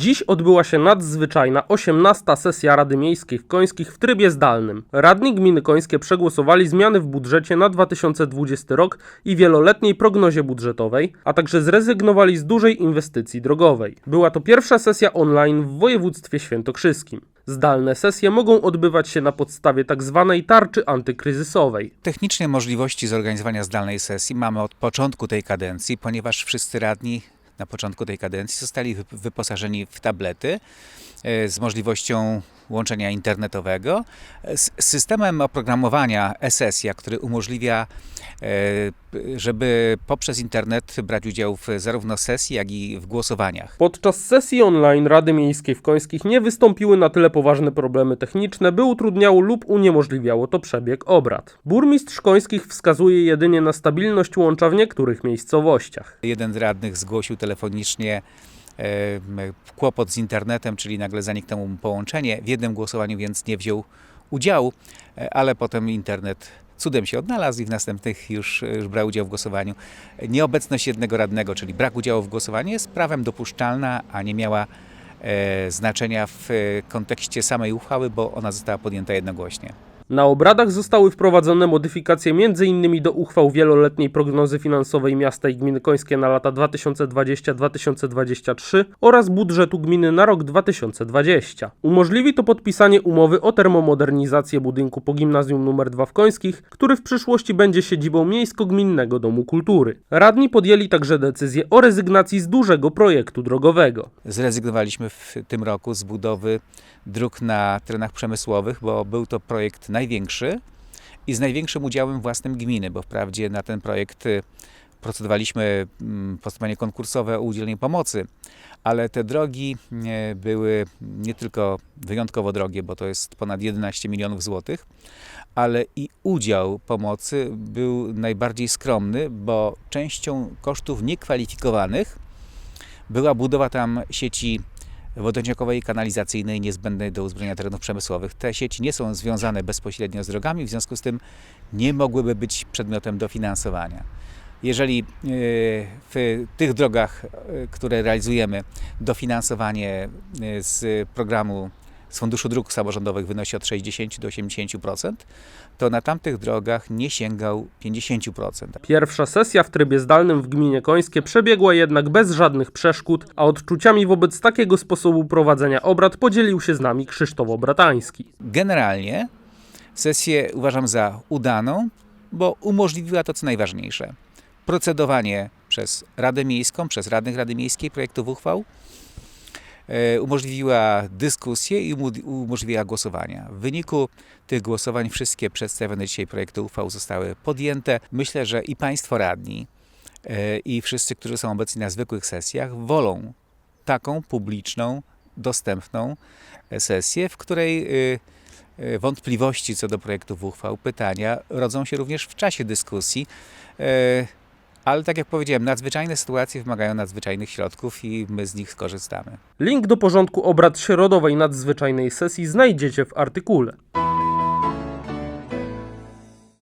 Dziś odbyła się nadzwyczajna 18. sesja Rady Miejskiej w Końskich w trybie zdalnym. Radni gminy Końskie przegłosowali zmiany w budżecie na 2020 rok i wieloletniej prognozie budżetowej, a także zrezygnowali z dużej inwestycji drogowej. Była to pierwsza sesja online w województwie świętokrzyskim. Zdalne sesje mogą odbywać się na podstawie tzw. tarczy antykryzysowej. Technicznie możliwości zorganizowania zdalnej sesji mamy od początku tej kadencji, ponieważ wszyscy radni na początku tej kadencji zostali wy- wyposażeni w tablety e, z możliwością łączenia internetowego, z systemem oprogramowania e-sesja, który umożliwia, e, żeby poprzez internet brać udział w zarówno sesji, jak i w głosowaniach. Podczas sesji online Rady Miejskiej w Końskich nie wystąpiły na tyle poważne problemy techniczne, by utrudniało lub uniemożliwiało to przebieg obrad. Burmistrz Końskich wskazuje jedynie na stabilność łącza w niektórych miejscowościach. Jeden z radnych zgłosił telefonicznie kłopot z internetem, czyli nagle zaniknęło mu połączenie. W jednym głosowaniu więc nie wziął udziału, e, ale potem internet cudem się odnalazł i w następnych już, już brał udział w głosowaniu. Nieobecność jednego radnego, czyli brak udziału w głosowaniu jest prawem dopuszczalna, a nie miała e, znaczenia w e, kontekście samej uchwały, bo ona została podjęta jednogłośnie. Na obradach zostały wprowadzone modyfikacje m.in. do uchwał wieloletniej prognozy finansowej miasta i gminy końskie na lata 2020-2023 oraz budżetu gminy na rok 2020. Umożliwi to podpisanie umowy o termomodernizację budynku po gimnazjum nr 2 w Końskich, który w przyszłości będzie siedzibą Miejsko-Gminnego Domu Kultury. Radni podjęli także decyzję o rezygnacji z dużego projektu drogowego. Zrezygnowaliśmy w tym roku z budowy dróg na terenach przemysłowych, bo był to projekt największy i z największym udziałem własnym gminy, bo wprawdzie na ten projekt y, procedowaliśmy mm, postępowanie konkursowe o udzielenie pomocy, ale te drogi e, były nie tylko wyjątkowo drogie, bo to jest ponad 11 milionów złotych, ale i udział pomocy był najbardziej skromny, bo częścią kosztów niekwalifikowanych była budowa tam sieci wodociągowej i kanalizacyjnej niezbędnej do uzbrojenia terenów przemysłowych. Te sieci nie są związane bezpośrednio z drogami, w związku z tym nie mogłyby być przedmiotem dofinansowania. Jeżeli e, w tych drogach, e, które realizujemy, dofinansowanie e, z programu z Funduszu Dróg Samorządowych wynosi od 60 do 80%, to na tamtych drogach nie sięgał 50%. Pierwsza sesja w trybie zdalnym w gminie Końskie przebiegła jednak bez żadnych przeszkód, a odczuciami wobec takiego sposobu prowadzenia obrad podzielił się z nami Krzysztof Obratański. Generalnie sesję uważam za udaną, bo umożliwiła to, co najważniejsze. Procedowanie przez Radę Miejską, przez radnych Rady Miejskiej projektów uchwał, umożliwiła dyskusję i umo- umożliwiła głosowania. W wyniku tych głosowań wszystkie przedstawione dzisiaj projekty uchwał zostały podjęte. Myślę, że i Państwo radni, e, i wszyscy, którzy są obecni na zwykłych sesjach, wolą taką publiczną, dostępną e, sesję, w której wątpliwości co do projektów uchwał, pytania rodzą się również w czasie dyskusji. Ale tak jak powiedziałem, nadzwyczajne sytuacje wymagają nadzwyczajnych środków i my z nich skorzystamy. Link do porządku obrad środowej nadzwyczajnej sesji znajdziecie w artykule.